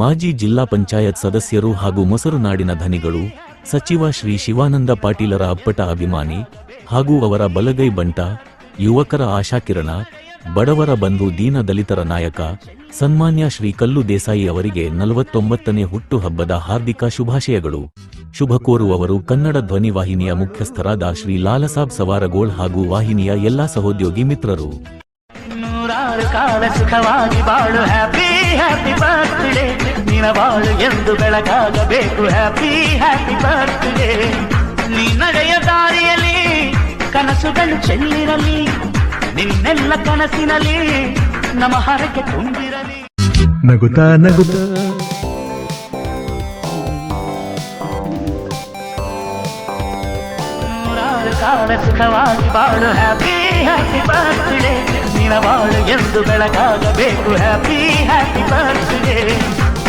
ಮಾಜಿ ಜಿಲ್ಲಾ ಪಂಚಾಯತ್ ಸದಸ್ಯರು ಹಾಗೂ ಮೊಸರು ನಾಡಿನ ಧನಿಗಳು, ಸಚಿವ ಶ್ರೀ ಶಿವಾನಂದ ಪಾಟೀಲರ ಅಪ್ಪಟ ಅಭಿಮಾನಿ ಹಾಗೂ ಅವರ ಬಲಗೈ ಬಂಟ, ಯುವಕರ ಆಶಾಕಿರಣ, ಬಡವರ ಬಂಧು ದೀನ ದಲಿತರ ನಾಯಕ, ಸನ್ಮಾನ್ಯ ಶ್ರೀ ಕಲ್ಲು ದೇಸಾಯಿ ಅವರಿಗೆ ನಲವತ್ತೊಂಬತ್ತನೇ ಹುಟ್ಟುಹಬ್ಬದ ಹಾರ್ದಿಕ ಶುಭಾಶಯಗಳು. ಶುಭ ಕೋರುವವರು ಕನ್ನಡ ಧ್ವನಿ ವಾಹಿನಿಯ ಮುಖ್ಯಸ್ಥರಾದ ಶ್ರೀ ಲಾಲಸಾಬ್ ಸವಾರಗೋಳ್ ಹಾಗೂ ವಾಹಿನಿಯ ಎಲ್ಲಾ ಸಹೋದ್ಯೋಗಿ ಮಿತ್ರರು. ನೂರಾರು ಕಾಲ ಸುಖವಾಗಿ ಬಾಳು ಹ್ಯಾಪಿ ಹ್ಯಾಪಿ ಬರ್ತ್ಡೇ ನಿನ ಬಾಳು ಎಂದು ಬೆಳಕಾಗಬೇಕು ಹ್ಯಾಪಿ ಹ್ಯಾಪಿ ಬರ್ತ್ಡೇ ನೀ ನಡೆಯ ದಾರಿಯಲ್ಲಿ ಕನಸುಗಳು ಚೆಲ್ಲಿರಲಿ ನಿನ್ನೆಲ್ಲ ಕನಸಿನಲ್ಲಿ ನಮ್ಮ ಹರಕೆ ತುಂಬಿರಲಿ ನಗುತ್ತಾ ನಗುತ್ತಾ ನೂರಾರು ಕಾಲ ಸುಖವಾಗಿ ಬಾಳು ಹ್ಯಾಪಿ ಹ್ಯಾಪಿ ಬರ್ತ್ಡೇ ನಿನ ಬಾಳು ಎಂದು ಬೆಳಕಾಗಬೇಕು ಹ್ಯಾಪಿ ಹ್ಯಾಪಿ ಬರ್ತ್ಡೇ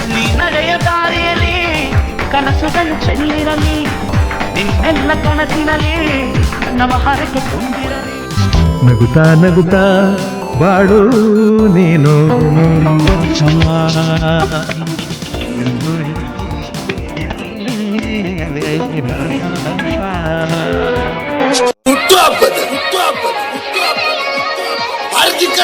ನೀ ನಡೆಯ ದಾರಿಯಲ್ಲಿ ಕನಸುಗಳು ಚೆಲ್ಲಿರಲಿ ನಿನ್ನೆಲ್ಲ ಕನಸಿನಲ್ಲಿ ನಮ್ಮ ಹರಕೆ ತುಂಬಿರಲಿ ನಗುತ್ತಾ ನಗುತ್ತಾ ಬಾಳು ನೀನು ಹುಟ್ಟುಹಬ್ಬದ ಹುಟ್ಟುಹಬ್ಬದ